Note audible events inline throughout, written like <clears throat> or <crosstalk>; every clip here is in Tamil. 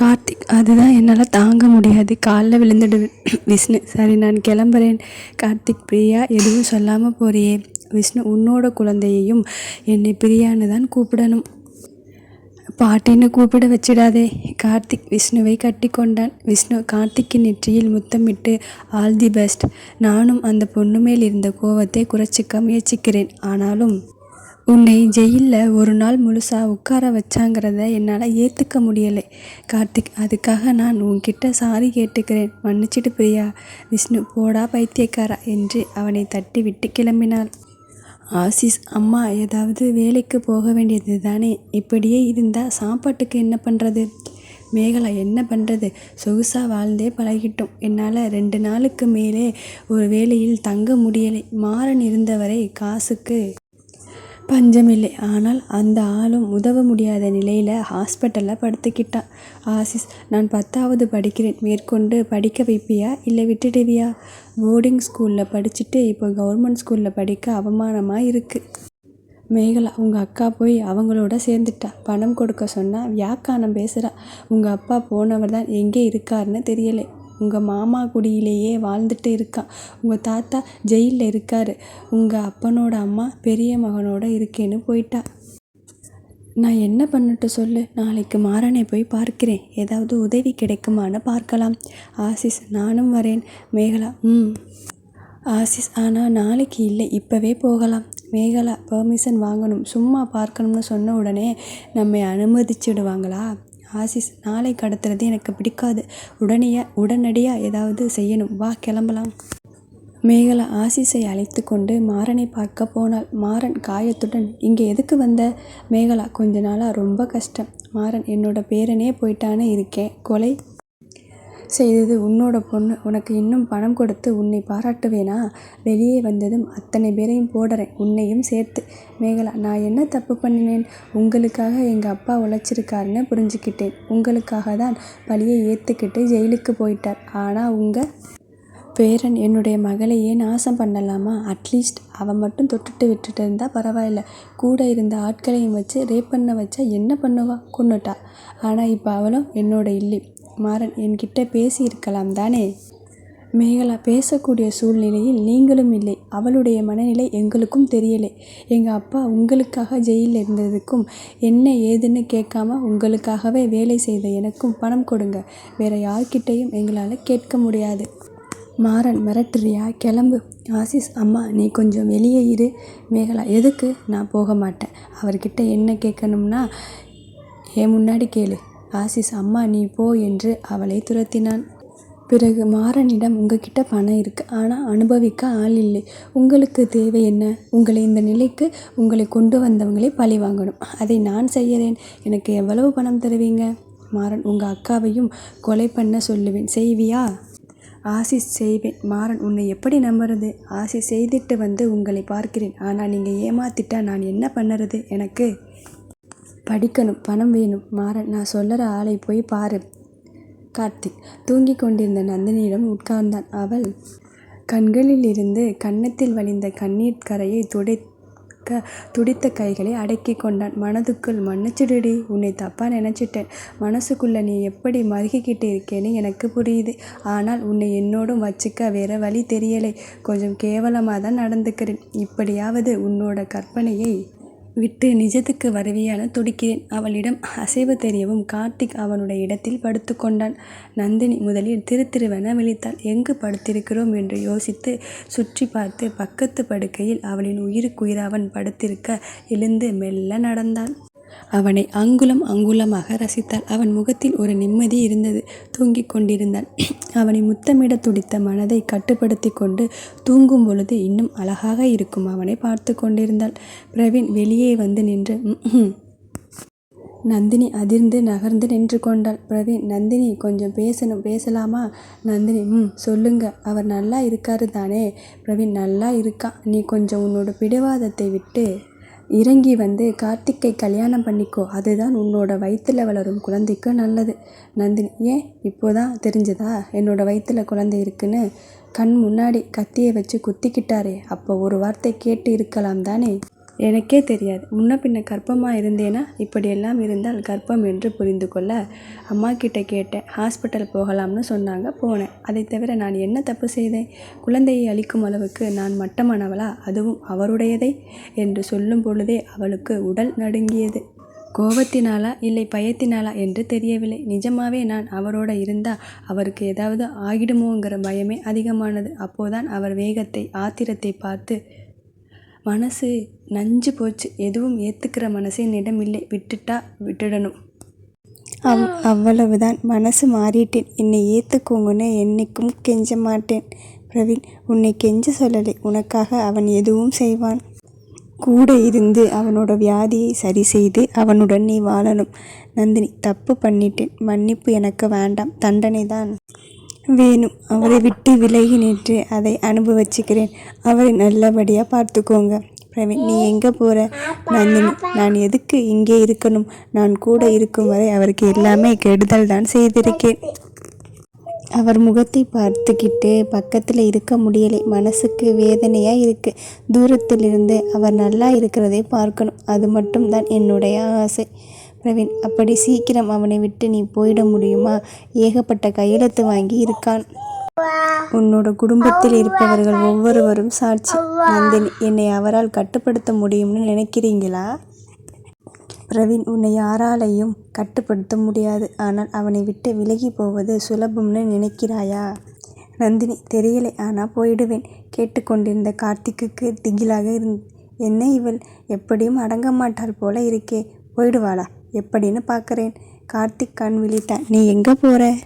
கார்த்திக் அதுதான் என்னால் தாங்க முடியாது. காலில் விழுந்துடுவேன் விஷ்ணு. சரி நான் கிளம்புறேன். கார்த்திக் பிரியா எதுவும் சொல்லாமல் போறியே. விஷ்ணு உன்னோட குழந்தையையும் என்னை பிரியான்னு தான் கூப்பிடணும். பாட்டின்னு கூப்பிட வச்சிடாதே. கார்த்திக் விஷ்ணுவை கட்டி கொண்டான். விஷ்ணு கார்த்திக்கின் நெற்றியில் முத்தமிட்டு ஆல் தி பெஸ்ட். நானும் அந்த பொண்ணு மேல் இருந்த கோவத்தை குறைச்சிக்க முயற்சிக்கிறேன். ஆனாலும் உன்னை ஜெயிலில் ஒரு நாள் முழுசாக உட்கார வச்சாங்கிறத என்னால் ஏற்றுக்க முடியலை. கார்த்திக் அதுக்காக நான் உன்கிட்ட சாரி கேட்டுக்கிறேன். மன்னிச்சிட்டு பிரியா. விஷ்ணு போடா பைத்தியக்காரா என்று அவனை தட்டி விட்டு கிளம்பினாள். ஆசிஸ் அம்மா ஏதாவது வேலைக்கு போக வேண்டியது தானே இப்படியே இருந்தால் சாப்பாட்டுக்கு என்ன பண்ணுறது மேகலா என்ன பண்ணுறது சொகுசாக வாழ்ந்தே பழகிட்டோம். என்னால் ரெண்டு நாளுக்கு மேலே ஒரு வேலையில் தங்க முடியலை. மாறன் இருந்தவரை காசுக்கு பஞ்சமில்லை. ஆனால் அந்த ஆளும் உதவ முடியாத நிலையில் ஹாஸ்பிட்டலில் படுத்துக்கிட்டான். ஆசிஸ் நான் பத்தாவது படிக்கிறேன். மேற்கொண்டு படிக்க வைப்பியா? இல்லை விட்டுடுவியா? போர்டிங் ஸ்கூலில் படிச்சுட்டு இப்போ கவர்மெண்ட் ஸ்கூலில் படிக்க அவமானமாக இருக்குது மேகலா உங்கள் அக்கா போய் அவங்களோட சேர்ந்துட்டா. பணம் கொடுக்க சொன்னால் வியாக்கானம் பேசுகிறா உங்கள் அப்பா போனவர் தான் எங்கே இருக்காருன்னு தெரியலை. உங்கள் மாமா குடியிலேயே வாழ்ந்துட்டு இருக்கா. உங்கள் தாத்தா ஜெயிலில் இருக்கார். உங்கள் அப்பனோட அம்மா பெரிய மகனோட இருக்கேன்னு போயிட்டா. நான் என்ன பண்ணட்டும் சொல்லு? நாளைக்கு மாறனை போய் பார்க்கிறேன். ஏதாவது உதவி கிடைக்குமான்னு பார்க்கலாம். ஆசிஸ் நானும் வரேன். மேகலா ம். ஆசிஸ் ஆனால் நாளைக்கு இல்லை. இப்போவே போகலாம். மேகலா பெர்மிஷன் வாங்கணும். சும்மா பார்க்கணும்னு சொன்ன உடனே நம்மை அனுமதிச்சுடுவாங்களா? ஆசிஸ் நாளை கடத்துறது எனக்கு பிடிக்காது. உடனே உடனடியாக ஏதாவது செய்யணும். வா கிளம்பலாம். மேகலா ஆசிஸை அழைத்து கொண்டு மாறனை பார்க்க போனாள். மாறன் காயத்துடன் இங்கே எதுக்கு வந்த? மேகலா கொஞ்ச நாளாக ரொம்ப கஷ்டம். மாறன் என்னோட பேரனே போயிட்டான்னு இருக்கேன். கொலை செய்தது உன்னோட பொண்ணு. உனக்கு இன்னும் பணம் கொடுத்து உன்னை பாராட்டுவேனா? வெளியே வந்ததும் அத்தனை பேரையும் போடுறேன். உன்னையும் சேர்த்து. மேகலா நான் என்ன தப்பு பண்ணினேன்? உங்களுக்காக எங்கள் அப்பா உழைச்சிருக்காருன்னு புரிஞ்சுக்கிட்டேன். உங்களுக்காக தான் பழியை ஏற்றுக்கிட்டு ஜெயிலுக்கு போயிட்டார். ஆனால் உங்கள் பேரன் என்னுடைய மகளையே நாசம் பண்ணலாமா? அட்லீஸ்ட் அவன் மட்டும் தொட்டுட்டு விட்டுட்டு இருந்தால் பரவாயில்ல. கூட இருந்த ஆட்களையும் வச்சு ரேப் பண்ண வச்சா என்ன பண்ணுவா? கொண்டுட்டா ஆனால் இப்போ அவளும் என்னோட இல்லை. மாறன் என்கிட்ட பேசி இருக்கலாம் தானே? மேகலா பேசக்கூடிய சூழ்நிலையில் நீங்களும் இல்லை. அவளுடைய மனநிலை எங்களுக்கும் தெரியலை. எங்கள் அப்பா உங்களுக்காக ஜெயிலில் இருந்ததுக்கும் என்ன ஏதுன்னு கேட்காம உங்களுக்காகவே வேலை செய்த எனக்கும் பணம் கொடுங்க. வேற யார்கிட்டையும் எங்களால் கேட்க முடியாது. மாறன் மிரட்டுறியா? கிளம்பு. ஆசிஸ் அம்மா நீ கொஞ்சம் வெளியே இரு. மேகலா எதுக்கு? நான் போக மாட்டேன். அவர்கிட்ட என்ன கேட்கணும்னா என் முன்னாடி கேளு. ஆசிஸ் அம்மா நீ போ என்று அவளை துரத்தினான். பிறகு மாறனிடம் உங்ககிட்ட பணம் இருக்குது ஆனால் அனுபவிக்க ஆள் இல்லை. உங்களுக்கு தேவை என்ன? உங்களை இந்த நிலைக்கு உங்களை கொண்டு வந்தவங்களே பழி வாங்கணும். அதை நான் செய்கிறேன் எனக்கு எவ்வளவு பணம் தருவீங்க? மாறன் உங்கள் அக்காவையும் கொலை பண்ண சொல்லுவேன். செய்வியா? ஆசிஸ் செய்வேன். மாறன் உன்னை எப்படி நம்புறது? ஆசிஸ் செய்துட்டு வந்து உங்களை பார்க்கிறேன். ஆனால் நீங்கள் ஏமாத்திட்டா நான் என்ன பண்ணுறது எனக்கு? படிக்கணும் பணம் வேணும் மாறன் நான் சொல்லற ஆளை போய் பாரு. கார்த்திக் தூங்கிக் கொண்டிருந்த நந்தினியிடம் உட்கார்ந்தான். அவள் கண்களிலிருந்து கன்னத்தில் வழிந்த கண்ணீர் கரையை துடைக்க துடித்த கைகளை அடக்கி கொண்டான். மனதுக்குள் மன்னிச்சிடுடி உன்னை தப்பாக நினச்சிட்டேன். மனசுக்குள்ள நீ எப்படி மருகிக்கிட்டு இருக்கேன்னு எனக்கு புரியுது. ஆனால் உன்னை என்னோடும் வச்சுக்க வேற வழி தெரியலை. கொஞ்சம் கேவலமாக தான் நடந்துக்கிறேன். இப்படியாவது உன்னோட கற்பனையை விட்டு நிஜத்துக்கு வருவியான துடிக்கிறேன். அவளிடம் அசைவு தெரியவும் கார்த்திக் அவனுடைய இடத்தில் படுத்துக்கொண்டான் நந்தினி முதலில் திரு திருவென விழித்தாள். எங்கு படுத்திருக்கிறோம்? என்று யோசித்து சுற்றி பார்த்து பக்கத்து படுக்கையில் அவளின் உயிருக்குயிர் அவன் படுத்திருக்க எழுந்து மெல்ல நடந்தான். அவனை அங்குலம் அங்குலமாக ரசித்தாள். அவன் முகத்தில் ஒரு நிம்மதி இருந்தது. தூங்கிக் கொண்டிருந்தான். <clears throat> அவனை முத்தமிட துடித்த மனதை கட்டுப்படுத்தி கொண்டு தூங்கும் பொழுது இன்னும் அழகாக இருக்கும் அவனை பார்த்து கொண்டிருந்தாள். பிரவீன் வெளியே வந்து நின்று நந்தினி அதிர்ந்து நகர்ந்து நின்று கொண்டாள். பிரவீன் நந்தினி கொஞ்சம் பேசணும். பேசலாமா? நந்தினி ம் சொல்லுங்க. அவர் நல்லா இருக்காரு தானே? பிரவீன் நல்லா இருக்கா? நீ கொஞ்சம் உன்னோட பிடிவாதத்தை விட்டு இறங்கி வந்து கார்த்திக்கை கல்யாணம் பண்ணிக்கோ. அதுதான் உன்னோட வயிற்றில் வளரும் குழந்தைக்கு நல்லது. நந்தினி ஏன்? இப்போதான் தெரிஞ்சதா? என்னோட வயிற்றில் குழந்தை இருக்குன்னு கண் முன்னாடி கத்தியை வச்சு குத்திக்கிட்டாரே. அப்போ ஒரு வார்த்தை கேட்டு இருக்கலாம் தானே? எனக்கே தெரியாது. முன்ன பின்ன கர்ப்பமாக இருந்தேனா? இப்படியெல்லாம் இருந்தால் கர்ப்பம் என்று புரிந்து கொள்ள அம்மா கிட்ட கேட்டேன். ஹாஸ்பிட்டல் போகலாம்னு சொன்னாங்க. போனேன். அதை தவிர நான் என்ன தப்பு செய்தேன்? குழந்தையை அளிக்கும் அளவுக்கு நான் மட்டமானவளா? அதுவும் அவருடையதை என்று சொல்லும் பொழுதே அவளுக்கு உடல் நடுங்கியது. கோபத்தினாலா? இல்லை பயத்தினாலா என்று தெரியவில்லை. நிஜமாவே நான் அவரோட இருந்தா அவருக்கு ஏதாவது ஆகிடுமோங்கிற பயமே அதிகமானது. அப்போதான் அவர் வேகத்தை ஆத்திரத்தை பார்த்து மனசு நஞ்சு போச்சு. எதுவும் ஏற்றுக்கிற மனசு என்னிடம் இல்லை. விட்டுட்டா விட்டுடணும். அவ் அவ்வளவுதான். மனசு மாறிட்டேன். என்னை ஏற்றுக்கோங்கன்னு என்னைக்கும் கெஞ்ச மாட்டேன். பிரவீன் உன்னை கெஞ்ச சொல்லலை. உனக்காக அவன் எதுவும் செய்வான். கூட இருந்து அவனோட வியாதியை சரி செய்து அவனுடன் நீ வாழணும். நந்தினி தப்பு பண்ணிட்டேன். மன்னிப்பு எனக்கு வேண்டாம். தண்டனை தான் வேணும். அவரை விட்டு விலகி நின்று அதை அனுபவிச்சுக்கிறேன். அவரை நல்லபடியாக பார்த்துக்கோங்க. பிரவீன் நீ எங்கே போகிற நந்தினி நான் எதுக்கு இங்கே இருக்கணும்? நான் கூட இருக்கும் வரை அவருக்கு எல்லாமே கெடுதல் தான் செய்திருக்கேன். அவர் முகத்தை பார்த்துக்கிட்டு பக்கத்தில் இருக்க முடியலை. மனசுக்கு வேதனையாக இருக்குது தூரத்தில் இருந்து அவர் நல்லா இருக்கிறதை பார்க்கணும். அது மட்டும்தான் என்னுடைய ஆசை. பிரவீன் அப்படி சீக்கிரம் அவனை விட்டு நீ போயிட முடியுமா? ஏகப்பட்ட கையெழுத்து வாங்கி இருக்கான். உன்னோட குடும்பத்தில் இருப்பவர்கள் ஒவ்வொருவரும் சாட்சி. நந்தினி என்னை அவரால் கட்டுப்படுத்த முடியும்னு நினைக்கிறீங்களா? பிரவீன் உன்னை யாராலையும் கட்டுப்படுத்த முடியாது. ஆனால் அவனை விட்டு விலகி போவது சுலபம்னு நினைக்கிறாயா? நந்தினி தெரியலை. ஆனால் போயிடுவேன். கேட்டுக்கொண்டிருந்த கார்த்திக்குக்கு திகிலாக இருந் என்ன இவள்? எப்படியும் அடங்க மாட்டாள் போல இருக்கே. போயிடுவாளா? எப்படின்னு பார்க்குறேன். கார்த்திக் கண் விழித்தான். நீ எங்கே போகிற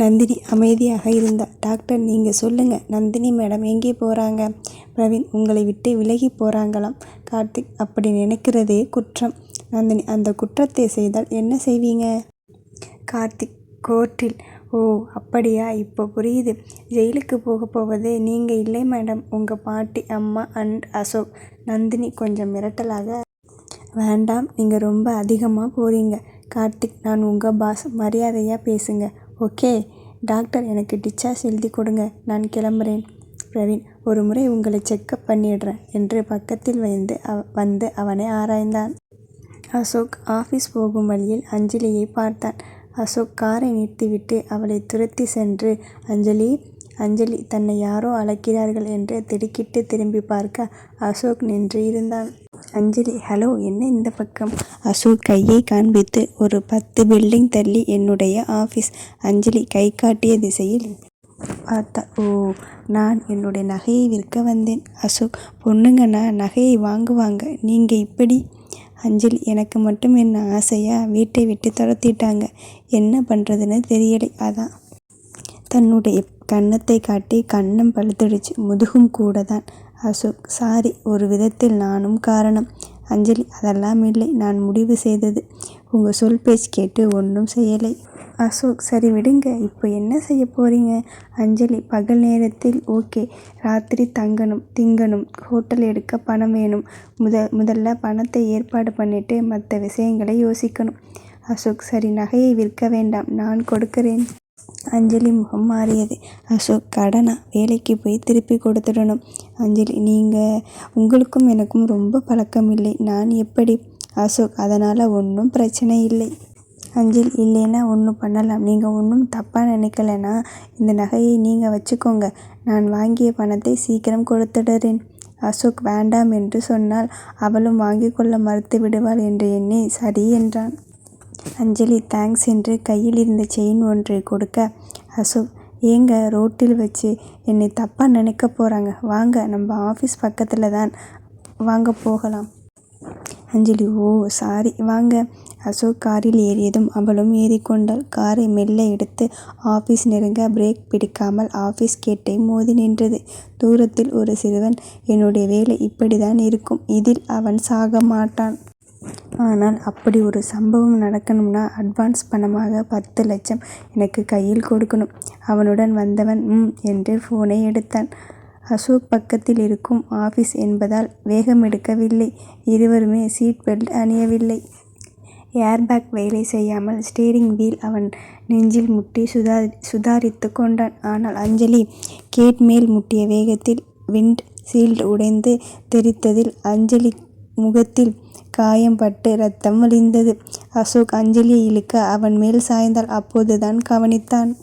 நந்தினி அமைதியாக இருந்தாள் டாக்டர் நீங்கள் சொல்லுங்கள் நந்தினி மேடம் எங்கே போகிறாங்க பிரவீன் உங்களை விட்டு விலகி போகிறாங்களாம் கார்த்திக் அப்படி நினைக்கிறதே குற்றம். நந்தினி அந்த குற்றத்தை செய்தால் என்ன செய்வீங்க? கார்த்திக் கோர்ட்டில். ஓ அப்படியா? இப்போ புரியுது. ஜெயிலுக்கு போக போவது நீங்கள் இல்லை மேடம். உங்கள் பாட்டி அம்மா அண்ட் அசோக். நந்தினி கொஞ்சம் மிரட்டலாக வேண்டாம் நீங்கள் ரொம்ப அதிகமாக போகிறீங்க கார்த்திக் நான் உங்கள் பாஸ் மரியாதையாக பேசுங்க ஓகே? டாக்டர் எனக்கு டிச்சார்ஜ் எழுதி கொடுங்க நான் கிளம்புறேன். பிரவீன் ஒரு முறை உங்களை செக்கப் பண்ணிடுறேன் என்று பக்கத்தில் வந்து அவ- வந்து அவனை ஆராய்ந்தான். அசோக் ஆஃபீஸ் போகும் வழியில் அஞ்சலியை பார்த்தான். அசோக் காரை நிறுத்திவிட்டு அவளை துரத்தி சென்று அஞ்சலி அஞ்சலி தன்னை யாரோ அழைக்கிறார்கள் என்று திடுக்கிட்டு திரும்பி பார்க்க அசோக் நின்று இருந்தான் அஞ்சலி ஹலோ என்ன இந்த பக்கம்? அசோக் கையை காண்பித்து ஒரு பத்து பில்டிங் தள்ளி என்னுடைய ஆஃபீஸ் அஞ்சலி கை காட்டிய திசையில் பார்த்தா ஓ நான் என்னுடைய நகையை விற்க வந்தேன். அசோக் பொண்ணுங்கன்னா நகையை வாங்குவாங்க நீங்கள் இப்படி? அஞ்சலி எனக்கு மட்டும் என்ன ஆசையாக வீட்டை விட்டு துரத்திட்டாங்க. என்ன பண்ணுறதுன்னு தெரியலை. அதான் தன்னுடைய கன்னத்தை காட்டி கன்னம் பழுத்துடுச்சு. முதுகும் கூட தான். அசோக் சாரி ஒரு விதத்தில் நானும் காரணம். அஞ்சலி அதெல்லாம் இல்லை நான் முடிவு செய்தது. உங்கள் சொல் பேச்சு கேட்டு ஒன்றும் செய்யலை. அசோக் சரி விடுங்க இப்போ என்ன செய்ய போகிறீங்க அஞ்சலி பகல் நேரத்தில் ஓகே. ராத்திரி தங்கணும் திங்கணும் ஹோட்டல் எடுக்க பணம் வேணும். முத முதல்ல பணத்தை ஏற்பாடு பண்ணிட்டு மற்ற விஷயங்களை யோசிக்கணும். அசோக் சரி நகையை விற்க வேண்டாம் நான் கொடுக்கிறேன். அஞ்சலி முகம் மாறியது. அசோக் கடனா? வேலைக்கு போய் திருப்பி கொடுத்துடணும். அஞ்சலி நீங்கள் உங்களுக்கும் எனக்கும் ரொம்ப பழக்கம் இல்லை நான் எப்படி? அசோக் அதனால் ஒன்றும் பிரச்சனை இல்லை. அஞ்சலி இல்லைன்னா ஒன்றும் பண்ணலாம். நீங்கள் ஒன்றும் தப்பாக நினைக்கலனா இந்த நகையை நீங்கள் வச்சுக்கோங்க. நான் வாங்கிய பணத்தை சீக்கிரம் கொடுத்துடுறேன். அசோக் வேண்டாம் என்று சொன்னால் அவளும் வாங்கிக் கொள்ள மறுத்து விடுவாள் என்று எண்ணி சரி என்றான். அஞ்சலி தேங்க்ஸ் என்று கையில் இருந்த செயின் ஒன்றை கொடுக்க அசோக் ஏங்க ரோட்டில் வச்சு என்னை தப்பாக நினைக்க போகிறாங்க வாங்க நம்ம ஆஃபீஸ் பக்கத்தில் தான் வாங்க போகலாம். அஞ்சலி ஓ சாரி வாங்க. அசோக் காரில் ஏறியதும் அவளும் ஏறிக்கொண்டாள். காரை மெல்ல எடுத்து ஆஃபீஸ் நெருங்க பிரேக் பிடிக்காமல் ஆஃபீஸ் கேட்டை மோதி நின்றது. தூரத்தில் ஒரு சிறுவன் என்னுடைய வேலை இப்படி தான் இருக்கும். இதில் அவன் சாக மாட்டான். ஆனால் அப்படி ஒரு சம்பவம் நடக்கணும்னா அட்வான்ஸ் பணமாக பத்து லட்சம் எனக்கு கையில் கொடுக்கணும். அவனுடன் வந்தவன் ம் என்று ஃபோனை எடுத்தான். அசோக் பக்கத்தில் இருக்கும் ஆஃபீஸ் என்பதால் வேகம் எடுக்கவில்லை. இருவருமே சீட் பெல்ட் அணியவில்லை. ஏர்பேக் வேலை செய்யாமல் ஸ்டீரிங் வீல் அவன் நெஞ்சில் முட்டி சுதா சுதாரித்து கொண்டான். ஆனால் அஞ்சலி கேட் மேல் முட்டிய வேகத்தில் விண்ட் சீல்டு உடைந்து தெரித்ததில் அஞ்சலி முகத்தில் காயம் பட்டு ரத்தம் வழிந்தது. அசோக் அஞ்சலியை இழுக்க அவன் மேல் சாய்ந்தாள். அப்போதுதான் கவனித்தான்.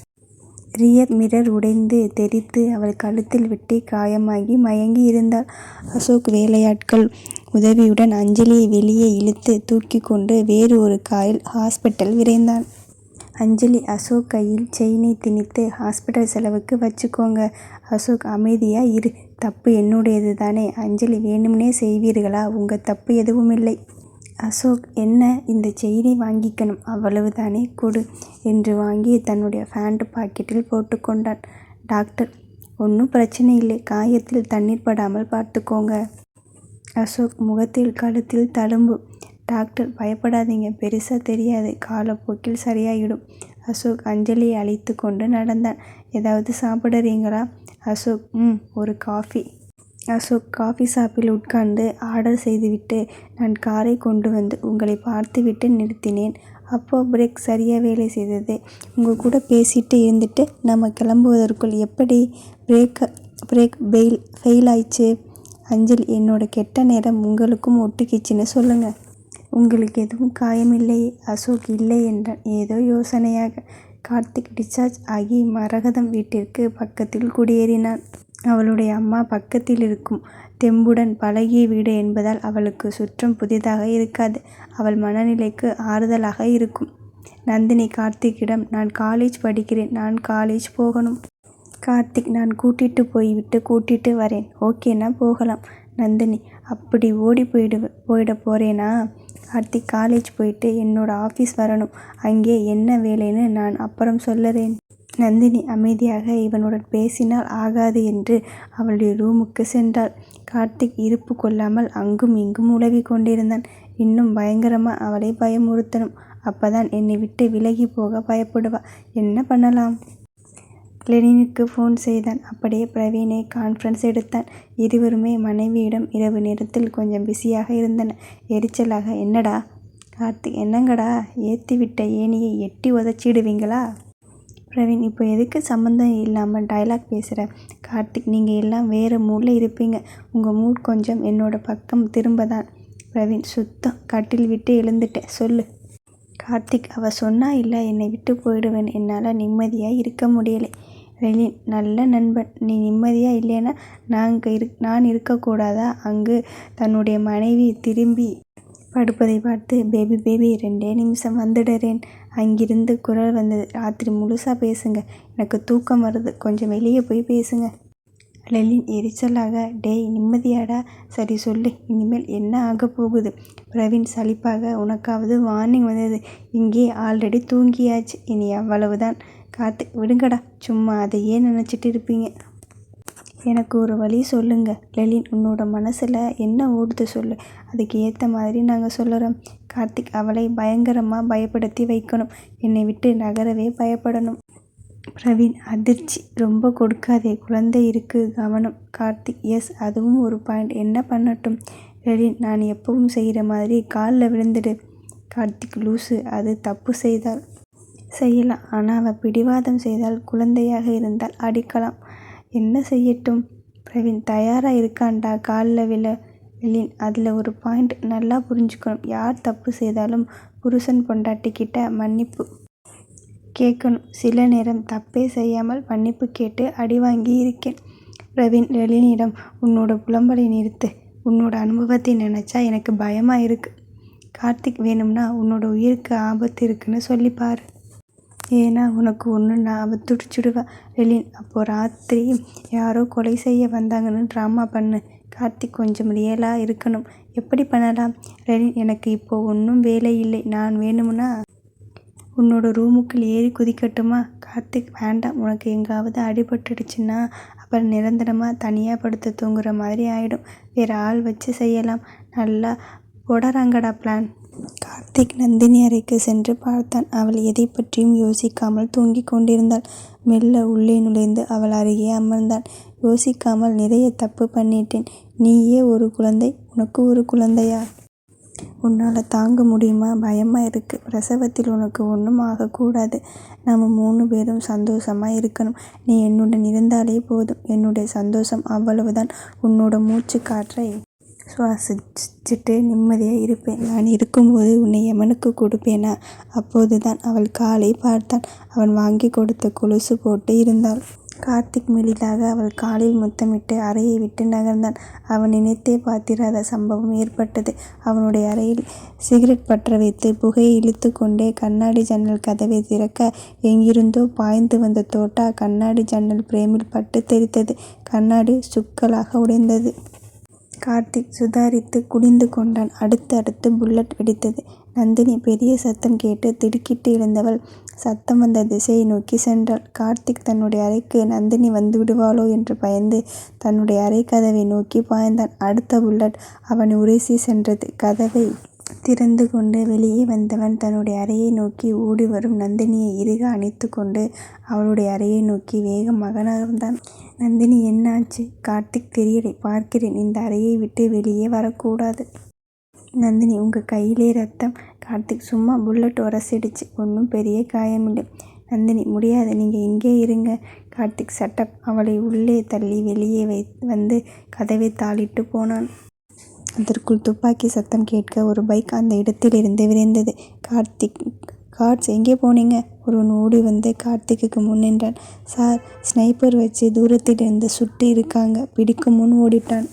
ரியர் மிரர் உடைந்து தெறித்து அவள் கழுத்தில் வெட்டி காயமாகி மயங்கி இருந்தாள். அசோக் வேலையாட்கள் உதவியுடன் அஞ்சலியை வெளியே இழுத்து தூக்கி கொண்டு வேறு ஒரு காரில் ஹாஸ்பிட்டல் விரைந்தான். அஞ்சலி அசோக் கையில் செயினை திணித்து ஹாஸ்பிட்டல் செலவுக்கு வச்சுக்கோங்க. அசோக் அமைதியா இரு. தப்பு என்னுடையது தானே அஞ்சலி வேணும்னே செய்வீர்களா. உங்க தப்பு எதுவுமில்லை. அசோக் என்ன இந்த செயினை வாங்கிக்கணும் அவ்வளவுதானே கொடு. என்று வாங்கி தன்னுடைய ஃபேண்ட் பாக்கெட்டில் போட்டுக்கொண்டான். டாக்டர் ஒன்றும் பிரச்சனை இல்லை. காயத்தில் தண்ணீர் படாமல் பார்த்துக்கோங்க. அசோக் முகத்தில் கழுத்தில் தழும்பு. டாக்டர் பயப்படாதீங்க. பெருசாக தெரியாது. காலப்போக்கில் சரியாயிடும். அசோக் அஞ்சலியை அழைத்து கொண்டு நடந்தான். ஏதாவது சாப்பிடறீங்களா. அசோக் ம் ஒரு காஃபி அசோக் காஃபி ஷாப்பில் உட்கார்ந்து ஆர்டர் செய்துவிட்டு நான் காரை கொண்டு வந்து உங்களை பார்த்துவிட்டு நிறுத்தினேன். அப்போது பிரேக் சரியாக வேலை செய்தது. உங்கள் கூட பேசிட்டு இருந்துட்டு நம்ம கிளம்புவதற்குள் எப்படி பிரேக் ஃபெயில் ஆயிடுச்சு அஞ்சலி என்னோட கெட்ட நேரம் உங்களுக்கும் ஒட்டுக்கிச்சுன்னு சொல்லுங்கள் உங்களுக்கு எதுவும் காயமில்லையே. அசோக் இல்லை என்றான் ஏதோ யோசனையாக. கார்த்திக் டிஸ்சார்ஜ் ஆகி மரகதம் வீட்டிற்கு பக்கத்தில் குடியேறினான். அவளுடைய அம்மா பக்கத்தில் இருக்கும். தெம்புடன் பழகிய வீடு என்பதால் அவளுக்கு சுற்றம் புதிதாக இருக்காது. அவள் மனநிலைக்கு ஆறுதலாக இருக்கும். நந்தினி கார்த்திக்கிடம் நான் காலேஜ் படிக்கிறேன். நான் காலேஜ் போகணும். கார்த்திக் நான் கூட்டிட்டு போய்விட்டு கூட்டிட்டு வரேன். ஓகேன்னா போகலாம். நந்தினி அப்படி ஓடிப் போயிடப் போறேனா. கார்த்திக் காலேஜ் போயிட்டு என்னோட ஆஃபீஸ் வரணும். அங்கே என்ன வேலைன்னு நான் அப்புறம் சொல்லுறேன். நந்தினி அமைதியாக இவனுடன் பேசினால் ஆகாது என்று அவளுடைய ரூமுக்கு சென்றாள். கார்த்திக் இருப்பு கொள்ளாமல் அங்கும் இங்கும் உலவிக் கொண்டிருந்தான். இன்னும் பயங்கரமா அவளை பயமுறுத்தணும். அப்பதான் என்னை விட்டு விலகிப் போக பயப்படுவா. என்ன பண்ணலாம். லெனினுக்கு போன் செய்தான். அப்படியே பிரவீனை கான்ஃபரன்ஸ் எடுத்தான். இருவருமே மனைவியிடம் இரவு நேரத்தில் கொஞ்சம் பிஸியாக இருந்தனர். எரிச்சலாக என்னடா. கார்த்திக் என்னங்கடா. ஏத்திவிட்ட ஏணியை எட்டி உதைச்சிடுவீங்களா. பிரவீன் இப்போ எதுக்கு சம்பந்தம் இல்லாம டயலாக் பேசுற. கார்த்திக் நீங்க எல்லாம் வேற மூட்ல இருப்பீங்க. உங்க மூட் கொஞ்சம் என்னோட பக்கம் திரும்பதான். பிரவீன் சுத்தம். கட்டில் விட்டு எழுந்துட்டேன் சொல்லு. கார்த்திக் அவ சொன்னா இல்ல என்னை விட்டு போயிடுவேன்னு என்னால நிம்மதியா இருக்க முடியலை. வெளி நல்ல நண்பன். நீ நிம்மதியாக இல்லைன்னா நான் இருக்கக்கூடாதா அங்கு தன்னுடைய மனைவி திரும்பி படுப்பதை பார்த்து பேபி பேபி ரெண்டே நிமிஷம் வந்துடுறேன். அங்கிருந்து குரல் வந்தது ராத்திரி முழுசாக பேசுங்க. எனக்கு தூக்கம் வருது. கொஞ்சம் வெளியே போய் பேசுங்க. லெலின் எரிச்சலாக டேய் நிம்மதியாடா. சரி சொல்லு. இனிமேல் என்ன ஆக போகுது பிரவீன் சலிப்பாக உனக்காவது வார்னிங் வந்தது. இங்கே ஆல்ரெடி தூங்கியாச்சு. இனி அவ்வளவுதான். கார்த்திக் விடுங்கடா. சும்மா அதையே நினச்சிட்டு இருப்பீங்க. எனக்கு ஒரு வழி சொல்லுங்க. லெலின் உன்னோட மனசில் என்ன ஓடுது சொல்லு. அதுக்கு ஏற்ற மாதிரி நாங்கள் சொல்லுறோம். கார்த்திக் அவளை பயங்கரமாக பயப்படுத்தி வைக்கணும். என்னை விட்டு நகரவே பயப்படணும். பிரவீன் அதிர்ச்சி. ரொம்ப கொடுக்காதே. குழந்தை இருக்கு கவனம். கார்த்திக் எஸ் அதுவும் ஒரு பாயிண்ட். என்ன பண்ணட்டும். லெலின் நான் எப்பவும் செய்கிற மாதிரி காலில் விழுந்துடு. கார்த்திக் லூசு. அது தப்பு செய்தால் செய்யலாம். ஆனால் அவ பிடிவாதம் செய்தால் குழந்தையாக இருந்தால் அடிக்கலாம். என்ன செய்யட்டும். பிரவீன் தயாராக இருக்கான்டா காலில் விழ. வெளின் அதில் ஒரு பாயிண்ட் நல்லா புரிஞ்சுக்கணும். யார் தப்பு செய்தாலும் புருஷன் பொண்டாட்டிக்கிட்ட மன்னிப்பு கேட்கணும். சில நேரம் தப்பே செய்யாமல் மன்னிப்பு கேட்டு அடி வாங்கி இருக்கேன். பிரவீன் லெனினிடம் உன்னோட புலம்பலை நிறுத்து. உன்னோட அனுபவத்தை நினச்சா எனக்கு பயமாக இருக்கு. கார்த்திக் வேணும்னா உன்னோட உயிருக்கு ஆபத்து இருக்குன்னு சொல்லிப்பார் ஏன்னா உனக்கு ஒண்ணுன்னா அவ துடிச்சிடுவா. ரெலின் அப்போ ராத்திரி யாரோ கொலை செய்ய வந்தாங்கன்னு ட்ராமா பண்ணு. கார்த்திக் கொஞ்சம் ரியலாக இருக்கணும். எப்படி பண்ணலாம். ரெலின் எனக்கு இப்போ ஒன்றும் வேலை இல்லை. நான் வேணும்னா உன்னோட ரூமுக்குள் ஏறி குதிக்கட்டுமா. கார்த்திக் வேண்டாம். உனக்கு எங்காவது அடிபட்டுடுச்சுன்னா அப்புறம் நிரந்தரமாக தனியாக படுத்து தூங்குற மாதிரி ஆகிடும் வேறு ஆள் வச்சு செய்யலாம். நல்லா போடறாங்கடா பிளான். கார்த்திக் நந்தினி அறைக்கு சென்று பார்த்தான். அவள் எதைப் பற்றியும் யோசிக்காமல் தூங்கிக் கொண்டிருந்தாள். மெல்ல உள்ளே நுழைந்து அவள் அருகே அமர்ந்தான். யோசிக்காமல் நிறைய தப்பு பண்ணிட்டேன். நீயே ஒரு குழந்தை. உனக்கு ஒரு குழந்தையா. உன்னால தாங்க முடியுமா. பயமா இருக்கு. பிரசவத்தில் உனக்கு ஒண்ணும் ஆகக்கூடாது. நாம மூணு பேரும் சந்தோஷமா இருக்கணும். நீ என்னுடன் இருந்தாலே போதும். என்னுடைய சந்தோஷம் அவ்வளவுதான். உன்னோட மூச்சுக் காற்றை சுவாசிச்சுட்டு நிம்மதியாக இருப்பேன். நான் இருக்கும்போது உன்னை எமனுக்கு கொடுப்பேனா? அப்போதுதான் அவள் காலை பார்த்தான் அவன் வாங்கி கொடுத்த கொலுசு போட்டு இருந்தாள். கார்த்திக் மெலிதாக அவள் காலில் முத்தமிட்டு அறையை விட்டு நகர்ந்தான். அவன் நினைத்தே பார்த்திராத சம்பவம் ஏற்பட்டது. அவனுடைய அறையில் சிகரெட் பற்ற வைத்து புகையை இழுத்து கொண்டே கண்ணாடி ஜன்னல் கதவை திறக்க எங்கிருந்தோ பாய்ந்து வந்த தோட்டா கண்ணாடி ஜன்னல் பிரேமில் பட்டு தெரித்தது கண்ணாடி சுக்கலாக உடைந்தது. கார்த்திக் சுதாரித்து குனிந்து கொண்டான். அடுத்து அடுத்து புல்லட் வெடித்தது. நந்தினி பெரிய சத்தம் கேட்டு திடுக்கிட்டு எழுந்தவள் சத்தம் வந்த திசையை நோக்கி சென்றாள். கார்த்திக் தன்னுடைய அறைக்கு நந்தினி வந்து விடுவாளோ என்று பயந்து தன்னுடைய அறை கதவை நோக்கி பாய்ந்தான். அடுத்த புல்லட் அவனை உரசி சென்றது. கதவை திறந்து கொண்டு வெளியே வந்தவன் தன்னுடைய அறையை நோக்கி ஓடி வரும் நந்தினியை இறுக அணைத்து கொண்டு அவளுடைய அறையை நோக்கி வேகமாக நகர்ந்தான் நந்தினி என்னாச்சு? கார்த்திக் தெரியலை. பார்க்கிறேன். இந்த அறையை விட்டு வெளியே வரக்கூடாது. நந்தினி உங்கள் கையிலே ரத்தம் கார்த்திக் சும்மா புல்லட் உரசிடுச்சு. ஒன்றும் பெரிய காயமில்லை. நந்தினி முடியாது. நீங்கள் இங்கே இருங்க கார்த்திக் சட்டப் அவளை உள்ளே தள்ளி வெளியே வை வந்து கதவை தாளிட்டு போனான். அதற்குள் துப்பாக்கி சத்தம் கேட்க ஒரு பைக் அந்த இடத்திலிருந்து விரைந்தது. கார்த்திக் கார்ட்ஸ் எங்கே போனீங்க? ஒருவன் ஓடி வந்து கார்த்திக்கு முன் நின்றான். சார் ஸ்னைப்பர் வச்சு தூரத்திலிருந்து சுட்டு இருக்காங்க. பிடிக்கும் முன் ஓடிட்டான்.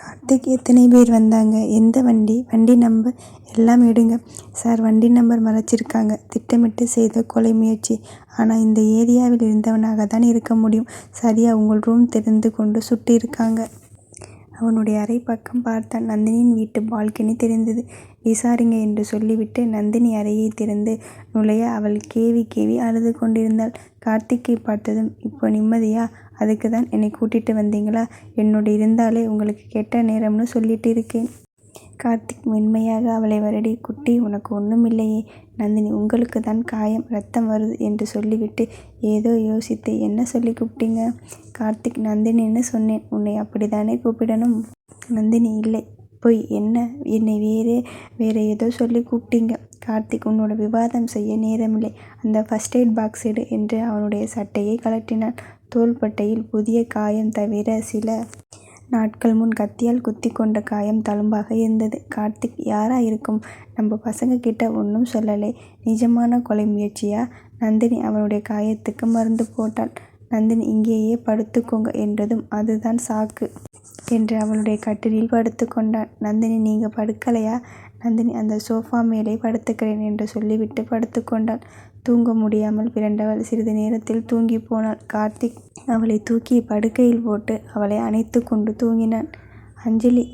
கார்த்திக் எத்தனை பேர் வந்தாங்க? எந்த வண்டி? வண்டி நம்பர் எல்லாம் எடுங்க. சார் வண்டி நம்பர் மறைச்சிருக்காங்க. திட்டமிட்டு செய்த கொலை முயற்சி. ஆனால் இந்த ஏரியாவில் இருந்தவனாக தான் இருக்க முடியும். சரியா உங்கள் ரூம் தெரிந்து கொண்டு சுட்டு இருக்காங்க. அவனுடைய அறை பக்கம் பார்த்தான் நந்தினியின் வீட்டு பால்கனி தெரிந்தது. விசாரிங்க என்று சொல்லிவிட்டு நந்தினி அறையை திறந்து நுழைய அவள் கேவி கேவி அழுது கொண்டிருந்தாள். கார்த்திக்கை பார்த்ததும் இப்போ நிம்மதியா? அதுக்கு தான் என்னை கூட்டிட்டு வந்தீங்களா? என்னோட இருந்தாலே உங்களுக்கு கெட்ட நேரம்னு சொல்லிட்டு இருக்கேன். கார்த்திக் மென்மையாக அவளை வருடி குட்டி உனக்கு ஒன்றும் இல்லையே நந்தினி உங்களுக்கு தான் காயம் ரத்தம் வருது என்று சொல்லிவிட்டு ஏதோ யோசித்து என்ன சொல்லி கூப்பிட்டீங்க? கார்த்திக் நந்தினின்னு சொன்னேன். உன்னை அப்படித்தானே கூப்பிடணும்? நந்தினி இல்லை. பொய் என்ன? என்னை வேறே வேறு ஏதோ சொல்லி கூப்பிட்டீங்க. கார்த்திக் உன்னோட விவாதம் செய்ய நேரமில்லை. அந்த ஃபஸ்ட் எய்ட் பாக்ஸ் எடு என்று அவனுடைய சட்டையை கழட்டினான் தோள்பட்டையில் புதிய காயம் தவிர சில நாட்கள் முன் கத்தியால் குத்தி கொண்ட காயம் தழும்பாக இருந்தது. கார்த்திக் யாரா இருக்கும்? நம்ம பசங்க கிட்ட ஒன்றும் சொல்லலை. நிஜமான கொலை முயற்சியா? நந்தினி அவனுடைய காயத்துக்கு மருந்து போட்டாள். நந்தினி இங்கேயே படுத்துக்கோங்க என்றதும் அதுதான் சாக்கு என்று அவளுடைய கட்டிலில் படுத்து கொண்டான். நந்தினி நீங்கள் படுக்கலையா? நந்தினி அந்த சோஃபா மேலே படுத்துக்கிறேன் என்று சொல்லிவிட்டு படுத்துக்கொண்டாள் தூங்க முடியாமல் பிறண்டவள் சிறிது நேரத்தில் தூங்கி போனாள். கார்த்திக் அவளை தூக்கி படுக்கையில் போட்டு அவளை அணைத்து கொண்டு தூங்கினான். அஞ்சலி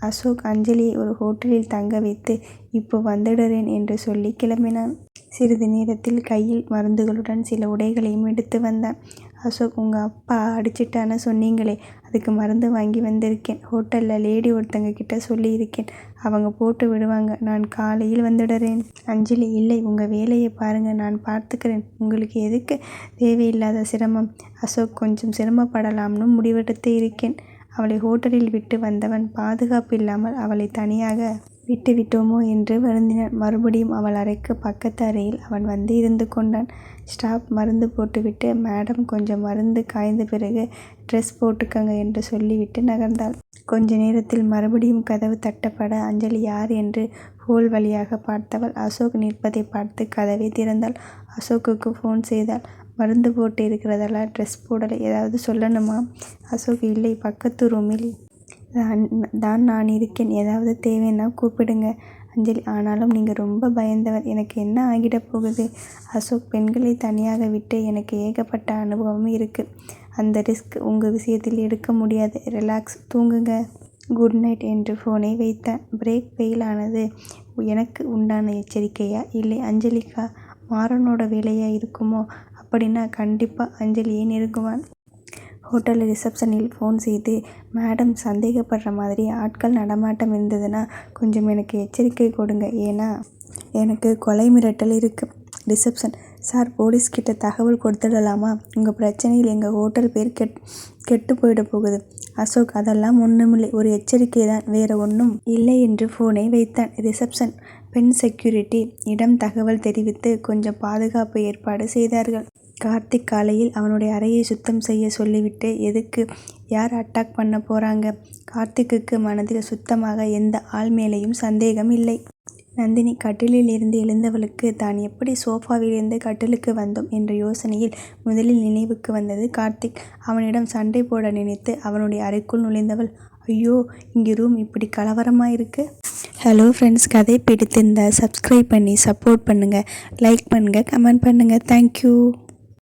அசோக் அஞ்சலியை ஒரு ஹோட்டலில் தங்க வைத்து இப்போ வந்துடுறேன் என்று சொல்லி கிளம்பினான். சிறிது நேரத்தில் கையில் மருந்துகளுடன் சில உடைகளையும் எடுத்து வந்தான். அசோக் உங்கள் அப்பா அடிச்சிட்டான்னு சொன்னீங்களே அதுக்கு மருந்து வாங்கி வந்திருக்கேன். ஹோட்டலில் லேடி ஒருத்தங்க கிட்ட சொல்லியிருக்கேன். அவங்க போட்டு விடுவாங்க. நான் காலையில் வந்துடுறேன். அஞ்சலி இல்லை உங்கள் வேலையை பாருங்கள் நான் பார்த்துக்கிறேன். உங்களுக்கு எதுக்கு தேவையில்லாத சிரமம்? அசோக் கொஞ்சம் சிரமப்படலாம்னு முடிவெடுத்து இருக்கேன். அவளை ஹோட்டலில் விட்டு வந்தவன் பாதுகாப்பு இல்லாமல் அவளை தனியாக விட்டு விட்டோமோ என்று வருந்தினான். மறுபடியும் அவள் அறைக்கு பக்கத்து அறையில் அவன் வந்து இருந்து கொண்டான். ஸ்டாப் மருந்து போட்டுவிட்டு மேடம் கொஞ்சம் மருந்து காய்ந்த பிறகு ட்ரெஸ் போட்டுக்கங்க என்று சொல்லிவிட்டு நகர்ந்தாள். கொஞ்ச நேரத்தில் மறுபடியும் கதவு தட்டப்பட அஞ்சலி யார்? என்று ஹோல் வழியாக பார்த்தவள். அசோக் நிற்பதை பார்த்து கதவை திறந்தாள். அசோக்குக்கு ஃபோன் செய்தாள். மருந்து போட்டு இருக்கிறதெல்லாம் ட்ரெஸ் போடலை. ஏதாவது சொல்லணுமா? அசோக் இல்லை. பக்கத்து ரூமில் தான் தான் நான் இருக்கேன். ஏதாவது தேவைன்னா கூப்பிடுங்க. அஞ்சலி ஆனாலும் நீங்கள் ரொம்ப பயந்தவர். எனக்கு என்ன ஆகிட போகுது? அசோக் பெண்களை தனியாக விட்டு எனக்கு ஏகப்பட்ட அனுபவம் இருக்குது அந்த ரிஸ்க் உங்கள் விஷயத்தில் எடுக்க முடியாது. ரிலாக்ஸ் தூங்குங்க. குட் நைட் என்று ஃபோனை வைத்தேன். பிரேக் ஃபெயில் ஆனது எனக்கு உண்டான எச்சரிக்கையா? இல்லை அஞ்சலிக்கா? மாறனோட வேலையாக இருக்குமோ? அப்படின்னா கண்டிப்பாக அஞ்சலியை நெருங்குவான் ஹோட்டல் ரிசப்ஷனில் ஃபோன் செய்து மேடம் சந்தேகப்படுற மாதிரி ஆட்கள் நடமாட்டம் இருந்ததுன்னா கொஞ்சம் எனக்கு எச்சரிக்கை கொடுங்க. ஏன்னா எனக்கு கொலை மிரட்டல் இருக்குது ரிசப்ஷன். சார் போலீஸ்கிட்ட தகவல் கொடுத்துடலாமா? உங்கள் பிரச்சனையில் எங்கள் ஹோட்டல் பேர் கெட் கெட்டு போயிட போகுது. அசோக் அதெல்லாம் ஒன்றுமில்லை ஒரு எச்சரிக்கை தான். வேறு ஒன்றும் இல்லை என்று ஃபோனை வைத்தான். ரிசப்ஷன். பெண் செக்யூரிட்டி இடம் தகவல் தெரிவித்து கொஞ்சம் பாதுகாப்பு ஏற்பாடு செய்தார்கள். கார்த்திக் காலையில் அவனுடைய அறையை சுத்தம் செய்ய சொல்லிவிட்டு எதுக்கு? யார் அட்டாக் பண்ண போறாங்க? கார்த்திக்குக்கு மனதில் சுத்தமாக எந்த ஆள் மேலேயும் சந்தேகம் இல்லை. நந்தினி கட்டிலில் இருந்து எழுந்தவளுக்கு தான் எப்படி சோஃபாவிலிருந்து கட்டிலுக்கு வந்தோம்? என்ற யோசனையில் முதலில் நினைவுக்கு வந்தது கார்த்திக். அவனிடம் சண்டை போட நினைத்து அவனுடைய அறைக்குள் நுழைந்தவள் ஐயோ இங்கே ரூம் இப்படி கலவரமாக இருக்கு? ஹலோ ஃப்ரெண்ட்ஸ் கதை பிடித்திருந்தால் சப்ஸ்கிரைப் பண்ணி சப்போர்ட் பண்ணுங்கள் லைக் பண்ணுங்கள் கமெண்ட் பண்ணுங்கள் தேங்க்யூ